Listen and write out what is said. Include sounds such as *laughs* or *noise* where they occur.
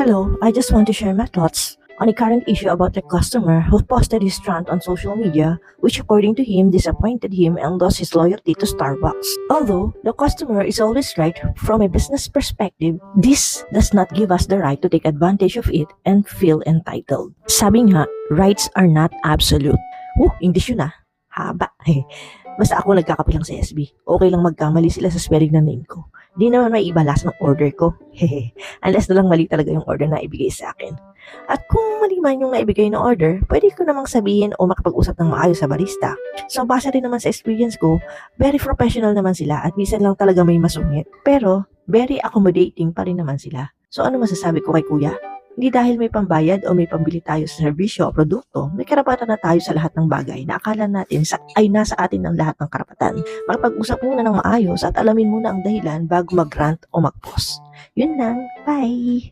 Hello, I just want to share my thoughts on a current issue about a customer who posted his rant on social media, which according to him disappointed him and lost his loyalty to Starbucks. Although the customer is always right from a business perspective, this does not give us the right to take advantage of it and feel entitled. Sabi nga, rights are not absolute. Uh, English yun ah. Haba. *laughs* Basta ako nagkakapilang sa SB. Okay lang magkamali sila sa spelling ng name ko. Di naman may ibalas ng order ko. Hehe. *laughs* Unless na lang mali talaga yung order na ibigay sa akin. At kung mali man yung naibigay na order, pwede ko namang sabihin o makapag-usap ng maayos sa barista. So, base rin naman sa experience ko, very professional naman sila at minsan lang talaga may masungit. Pero, very accommodating pa rin naman sila. So, ano masasabi ko kay kuya? Hindi dahil may pambayad o may pambili tayo sa serbisyo o produkto, may karapatan na tayo sa lahat ng bagay na akala natin sa, ay nasa atin ang lahat ng karapatan. Makapag-usap muna ng maayos at alamin muna ang dahilan bago mag-rant o mag-post. Yun lang. Bye!